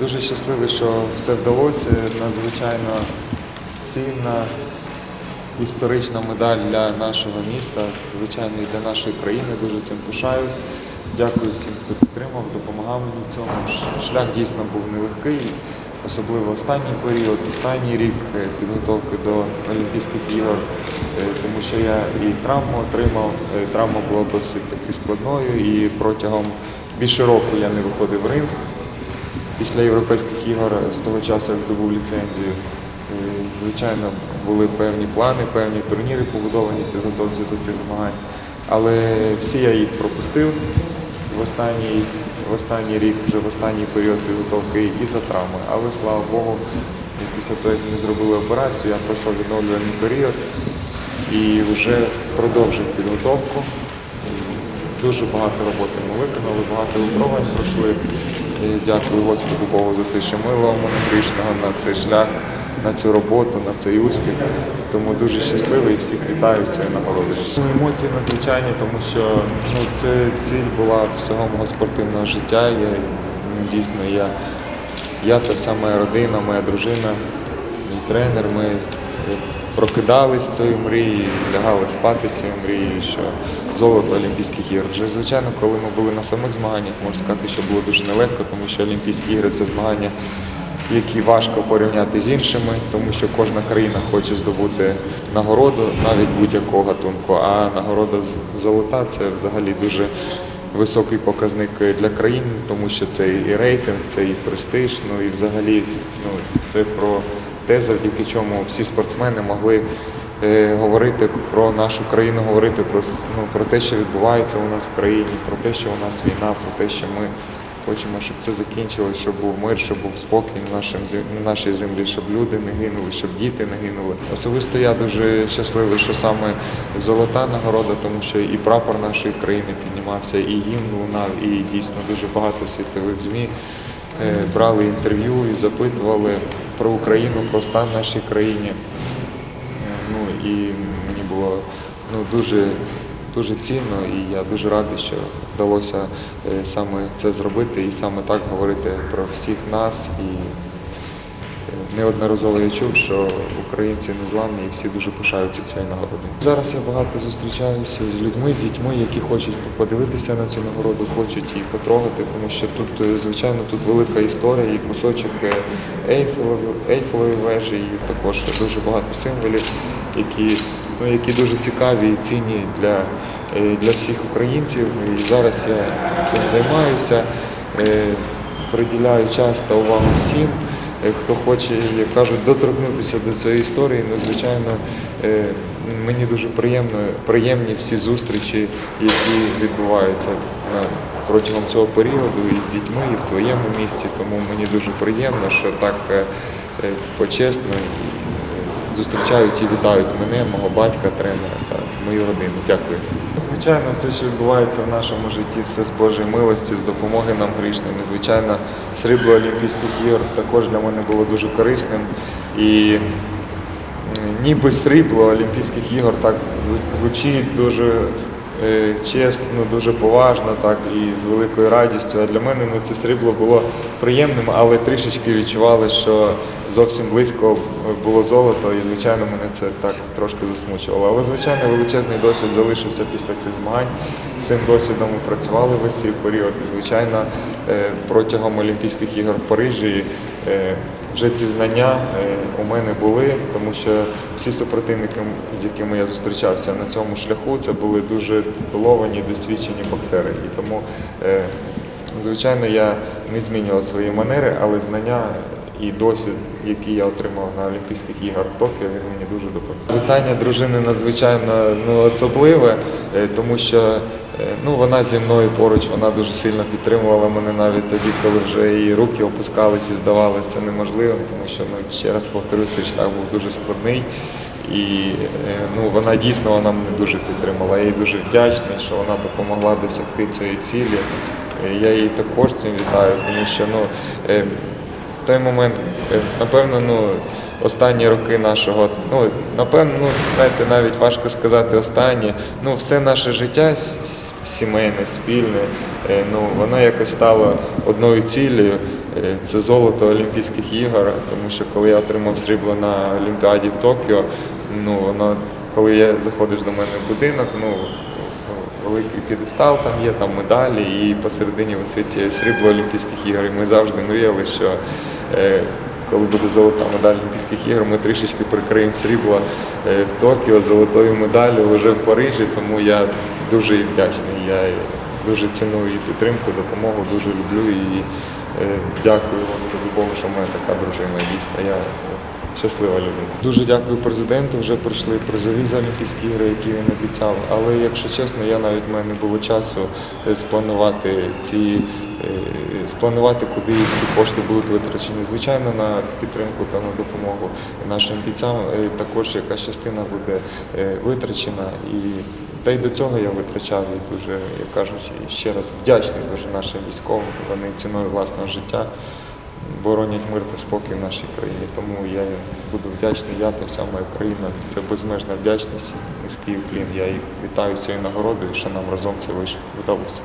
Дуже щасливий, що все вдалося. Надзвичайно цінна історична медаль для нашого міста, звичайно, і для нашої країни. Дуже цим пишаюсь. Дякую всім, хто підтримав, допомагав мені в цьому. Шлях дійсно був нелегкий, особливо останній період, останній рік е, підготовки до Олімпійських ігор, е, тому що я і травму отримав. Е, Травма була досить таки складною, і протягом більше року я не виходив в ринг. Після європейських ігор з того часу, як здобув ліцензію, е, звичайно, були певні плани, певні турніри побудовані підготовці до цих змагань. Але всі я їх пропустив в останній, в останній рік, вже в останній період підготовки і за травми. Але слава Богу, після того, як ми зробили операцію, я пройшов відновлювальний період і вже продовжив підготовку. Дуже багато роботи ми виконали, багато випробувань пройшли. І дякую Господу Богу за те, що мило мене грішного на цей шлях, на цю роботу, на цей успіх. Тому дуже щасливий і всіх вітаю з цією нагородою. Емоції надзвичайні, тому що ну, це ціль була всього мого спортивного життя. Я, дійсно, я, я та вся моя родина, моя дружина, мій тренер. Ми прокидались з цією мрією, лягали спати з цією мрією, що золото Олімпійських ігор. Вже звичайно, коли ми були на самих змаганнях, можна сказати, що було дуже нелегко, тому що Олімпійські ігри це змагання, які важко порівняти з іншими, тому що кожна країна хоче здобути нагороду, навіть будь-якого гатунку. А нагорода золота це взагалі дуже високий показник для країн, тому що це і рейтинг, це і престиж, ну і взагалі ну, це про те, завдяки чому всі спортсмени могли е, говорити про нашу країну, говорити про, ну, про те, що відбувається у нас в країні, про те, що у нас війна, про те, що ми хочемо, щоб це закінчилося, щоб був мир, щоб був спокій на, нашим, на нашій землі, щоб люди не гинули, щоб діти не гинули. Особисто я дуже щасливий, що саме золота нагорода, тому що і прапор нашої країни піднімався, і гімн лунав, і дійсно дуже багато світових ЗМІ е, брали інтерв'ю і запитували про Україну, про стан в нашій країні. Е, Ну і мені було ну, дуже, дуже цінно, і я дуже радий, що вдалося е, саме це зробити і саме так говорити про всіх нас. І неодноразово я чув, що українці незламні і всі дуже пишаються цією нагородою. Зараз я багато зустрічаюся з людьми, з дітьми, які хочуть подивитися на цю нагороду, хочуть її потрогати, тому що тут, е, звичайно, тут велика історія і кусочок е, Ейфелевої, Ейфелевої вежі, і також дуже багато символів, які, ну, які дуже цікаві і цінні для, е, для всіх українців. І зараз я цим займаюся, приділяю час та увагу всім. Е, Хто хоче, як кажуть, доторкнутися до цієї історії, ну, звичайно, е, мені дуже приємно, приємні всі зустрічі, які відбуваються на- протягом цього періоду і з дітьми, і в своєму місті. Тому мені дуже приємно, що так е, е, почесно е, зустрічають і вітають мене, мого батька, тренера та мою родину. Дякую. Звичайно, все, що відбувається в нашому житті, все з Божої милості, з допомоги нам грішним. Звичайно, срібло Олімпійських ігор також для мене було дуже корисним. І ніби срібло Олімпійських ігор так звучить дуже чесно, дуже поважно, так і з великою радістю. А для мене ну, це срібло було приємним, але трішечки відчували, що зовсім близько було золото, і звичайно мене це так трошки засмучувало. Але звичайно величезний досвід залишився після цих змагань. З цим досвідом ми працювали весь цей період. І звичайно, е, протягом Олімпійських ігор в Парижі. Вже ці знання е, у мене були, тому що всі супротивники, з якими я зустрічався на цьому шляху, це були дуже титуловані, досвідчені боксери. І тому, е, звичайно, я не змінював свої манери, але знання і досвід, який я отримав на Олімпійських іграх в Токіо, він мені дуже допоміг. Вітання дружини надзвичайно ну, особливе, е, тому що ну, вона зі мною поруч, вона дуже сильно підтримувала мене навіть тоді, коли вже і руки опускались і здавалося неможливим, тому що ну, ще раз повторюю, цей шлях був дуже складний. І е, ну, вона дійсно вона мене дуже підтримала. Я їй дуже вдячний, що вона допомогла досягти цієї цілі. Е, Я її також цим вітаю, тому що ну, е, той момент, е, напевно, ну, останні роки нашого, ну, напевно, ну, знаєте, навіть важко сказати останні, ну, все наше життя сімейне, спільне, е, ну, воно якось стало одною цілею. е, це золото Олімпійських ігор, тому що коли я отримав срібло на Олімпіаді в Токіо, ну воно, коли я заходиш до мене в будинок, ну великий підестал там є, там медалі, і посередині висить срібло Олімпійських ігор. І ми завжди мріяли, що коли буде золота медаль Олімпійських ігор, ми трішечки прикриємо срібло е, в Токіо золотою медаллю вже в Парижі, тому я дуже їй вдячний. Я дуже ціную її підтримку, допомогу, дуже люблю і е, дякую Господу Богу, що в мене така дружина дійсно. Я щаслива людина. Дуже дякую президенту. Вже прийшли призові за Олімпійські ігри, які він обіцяв. Але якщо чесно, я навіть в мене не було часу е, спланувати ці. Е, Спланувати, куди ці кошти будуть витрачені. Звичайно, на підтримку та на допомогу нашим бійцям е, також якась частина буде е, витрачена. І та й до цього я витрачав і дуже, як кажуть, ще раз вдячний дуже нашим військовим. Вони ціною власного життя боронять мир та спокій в нашій країні. Тому я буду вдячний, я та вся моя країна. Це безмежна вдячність. Низький уклін. Я їх вітаю з цією нагородою, що нам разом це вийшло. Вдалося.